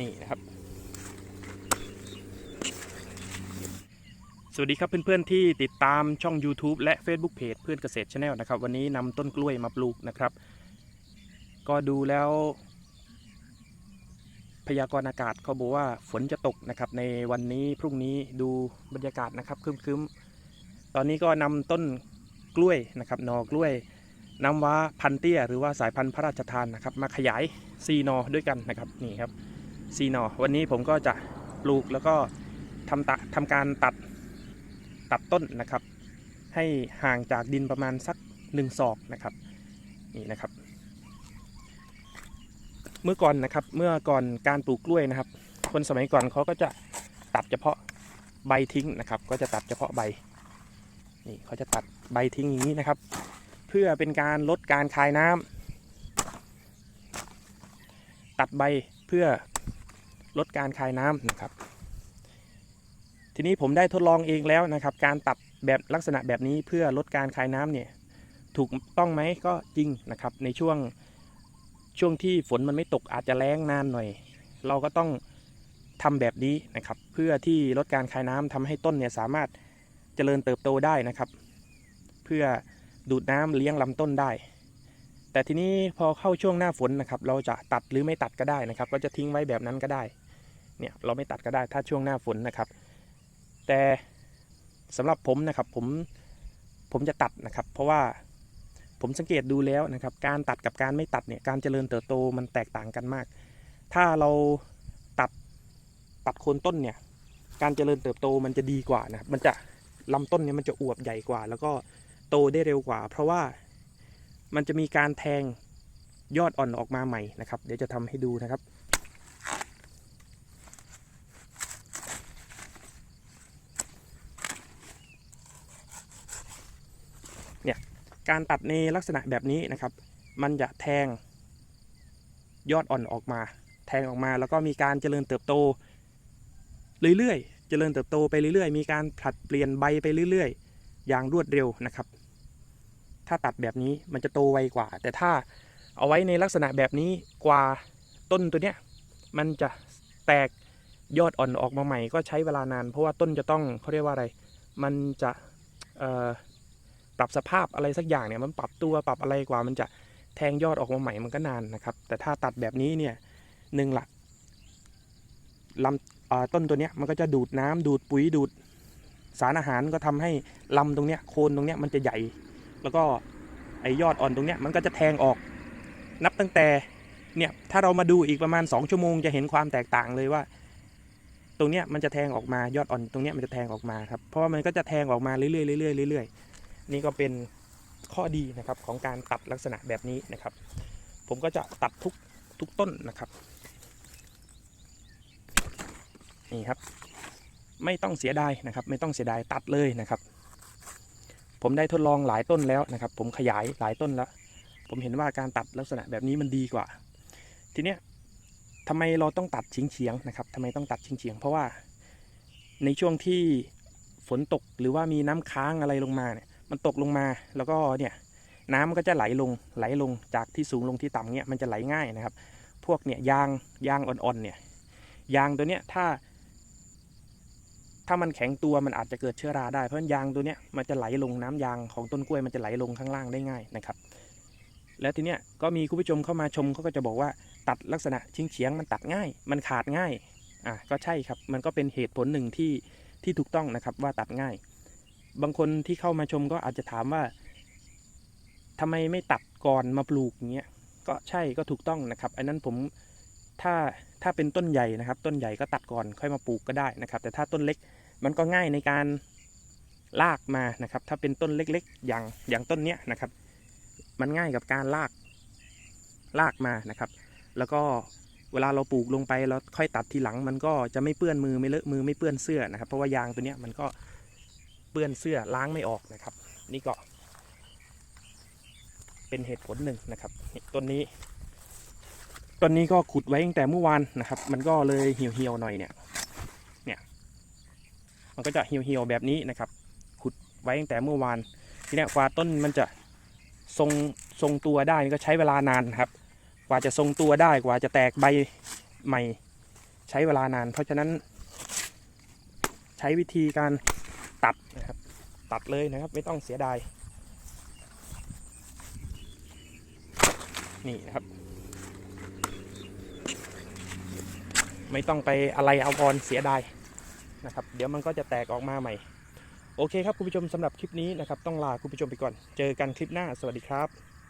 นี่นะครับ สวัสดีครับเพื่อนๆที่ติดตามช่อง YouTube และ Facebook Page เพื่อนเกษตรช n แนลนะครับ วันนี้นำต้นกล้วยมาปลูกนะครับ ก็ดูแล้ว พยากรณ์อากาศเขาบอกว่าฝนจะตกนะครับ ในวันนี้พรุ่งนี้ดูบรรยากาศนะครับครึมๆ ตอนนี้ก็นำต้นกล้วยนะครับนอกล้วยน้ำว้าพันเตี้ย หรือว่าสายพันธุ์พระราชทานนะครับ มาขยายซีนอด้วยกันนะครับนี่ครับ ซีนอวันนี้ผมก็จะปลูกแล้วก็ทำตะทำการตัดตัดต้นนะครับ ให้ห่างจากดินประมาณสักหนึ่งศอกนะครับนี่นะครับ เมื่อก่อนนะครับเมื่อก่อนการปลูกกล้วยนะครับ คนสมัยก่อนเขาก็จะตัดเฉพาะใบทิ้งนะครับ ก็จะตัดเฉพาะใบนี่เขาจะตัดใบทิ้งอย่างนี้นะครับ เพื่อเป็นการลดการคายน้ำตัดใบเพื่อ ลดการคายน้ำนะครับ ทีนี้ผมได้ทดลองเองแล้วนะครับ การตัดแบบลักษณะแบบนี้เพื่อลดการคายน้ำเนี่ยถูกต้องไหมก็จริงนะครับ ในช่วงช่วงที่ฝนมันไม่ตกอาจจะแล้งนานหน่อย เราก็ต้องทำแบบนี้นะครับ เพื่อที่ลดการคายน้ำทำให้ต้นเนี่ยสามารถเจริญเติบโตได้นะครับ เพื่อดูดน้ำเลี้ยงลำต้นได้ แต่ทีนี้พอเข้าช่วงหน้าฝนนะครับ เราจะตัดหรือไม่ตัดก็ได้นะครับ ก็จะทิ้งไว้แบบนั้นก็ได้ เนี่ยเราไม่ตัดก็ได้ถ้าช่วงหน้าฝนนะครับ แต่สำหรับผมนะครับผมผมจะตัดนะครับ เพราะว่าผมสังเกตดูแล้วนะครับ การตัดกับการไม่ตัดเนี่ยการเจริญเติบโตมันแตกต่างกันมาก ถ้าเราตัดตัดโคนต้นเนี่ย การเจริญเติบโตมันจะดีกว่านะครับมันจะลำต้นเนี่ยมันจะอวบใหญ่กว่า แล้วก็โตได้เร็วกว่า เพราะว่า มันจะมีการแทงยอดอ่อนออกมาใหม่นะครับ เดี๋ยวจะทำให้ดูนะครับ เนี่ย การตัดในลักษณะแบบนี้นะครับ มันจะแทงยอดอ่อนออกมา แทงออกมาแล้วก็มีการเจริญเติบโต เรื่อยๆ เจริญเติบโตไปเรื่อยๆ มีการผลัดเปลี่ยนใบไปเรื่อยๆ อย่างรวดเร็วนะครับ ถ้าตัดแบบนี้มันจะโตไวกว่า แต่ถ้าเอาไว้ในลักษณะแบบนี้กว่าต้นตัวเนี้ยมันจะแตกยอดอ่อนออกมาใหม่ก็ใช้เวลานาน เพราะว่าต้นจะต้องเขาเรียกว่าอะไร มันจะปรับสภาพอะไรสักอย่างเนี่ยมันปรับตัวปรับอะไรกว่า มันจะแทงยอดออกมาใหม่มันก็นานนะครับ แต่ถ้าตัดแบบนี้เนี่ยหนึ่งหลักลำต้นตัวเนี้ยมันก็จะดูดน้ำดูดปุ๋ยดูดสารอาหารก็ทำให้ลำตรงเนี้ยโคนตรงเนี้ยมันจะใหญ่ แล้วก็ไอยอดอ่อนตรงเนี้ยมันก็จะแทงออก นับตั้งแต่เนี่ยถ้าเรามาดูอีกประมาณ 2 ชั่วโมงจะเห็นความแตกต่างเลยว่า ตรงเนี้ยมันจะแทงออกมายอดอ่อนตรงเนี้ยมันจะแทงออกมาครับเพราะว่ามันก็จะแทงออกมาเรื่อยๆเรื่อยๆเรื่อยๆนี่ก็เป็นข้อดีนะครับของการตัดลักษณะแบบนี้นะครับ ผมก็จะตัดทุกทุกต้นนะครับนี่ครับ ไม่ต้องเสียดายนะครับ ไม่ต้องเสียดายตัดเลยนะครับ ผมได้ทดลองหลายต้นแล้วนะครับ ผมขยายหลายต้นแล้ว ผมเห็นว่าการตัดลักษณะแบบนี้มันดีกว่า ทีเนี้ยทำไมเราต้องตัดเฉียงเฉียงๆนะครับทำไมต้องตัดเฉียงเฉียงๆเพราะว่าในช่วงที่ฝนตกหรือว่ามีน้ำค้างอะไรลงมาเนี่ยมันตกลงมาแล้วก็เนี่ยน้ำมันก็จะไหลลงไหลลงจากที่สูงลงที่ต่ำเนี่ยมันจะไหลง่ายนะครับ พวกเนี่ยยางยางอ่อนๆเนี่ยยางตัวเนี้ยถ้า ถ้ามันแข็งตัวมันอาจจะเกิดเชื้อราได้เพราะนั้นยางตัวเนี้ยมันจะไหลลงน้ำยางของต้นกล้วยมันจะไหลลงข้างล่างได้ง่ายนะครับ แล้วทีเนี้ยก็มีคุณผู้ชมเข้ามาชมเขาก็จะบอกว่าตัดลักษณะชิงเฉียงมันตัดง่าย มันขาดง่ายอะก็ใช่ครับ มันก็เป็นเหตุผลหนึ่งที่ที่ถูกต้องนะครับว่าตัดง่าย บางคนที่เข้ามาชมก็อาจจะถามว่าทำไมไม่ตัดก่อนมาปลูกอย่างเงี้ยก็ใช่ก็ถูกต้องนะครับ อันนั้นผมถ้าถ้าเป็นต้นใหญ่นะครับ ต้นใหญ่ก็ตัดก่อนค่อยมาปลูกก็ได้นะครับ แต่ถ้าต้นเล็ก มันก็ง่ายในการลากมานะครับ ถ้าเป็นต้นเล็กๆ อย่างอย่างต้นเนี้ยนะครับ มันง่ายกับการลากลากมานะครับ แล้วก็เวลาเราปลูกลงไปเราค่อยตัดทีหลัง มันก็จะไม่เปื้อนมือไม่เลอะมือไม่เปื้อนเสื้อนะครับ เพราะว่ายางตัวเนี้ยมันก็เปื้อนเสื้อล้างไม่ออกนะครับ นี่ก็ เป็นเหตุผลหนึ่งนะครับต้นนี้ต้นนี้ก็ขุดไว้ตั้งแต่เมื่อวานนะครับ มันก็เลยเหี่ยวๆหน่อยเนี่ย มันก็จะเหี่ยวๆแบบนี้นะครับ ขุดไว้ตั้งแต่เมื่อวานทีเนี้ยกว่าต้นมันจะทรงทรงตัวได้นี่ก็ใช้เวลานานครับ กว่าจะทรงตัวได้กว่าจะแตกใบใหม่ ใช้เวลานาน เพราะฉะนั้น ใช้วิธีการตัดนะครับ ตัดเลยนะครับ ไม่ต้องเสียดายนี่นะครับ ไม่ต้องไปอะไรเอาพรเสียดาย นะครับ เดี๋ยวมันก็จะแตกออกมาใหม่ โอเคครับคุณผู้ชมสำหรับคลิปนี้นะครับ ต้องลาคุณผู้ชมไปก่อน เจอกันคลิปหน้า สวัสดีครับ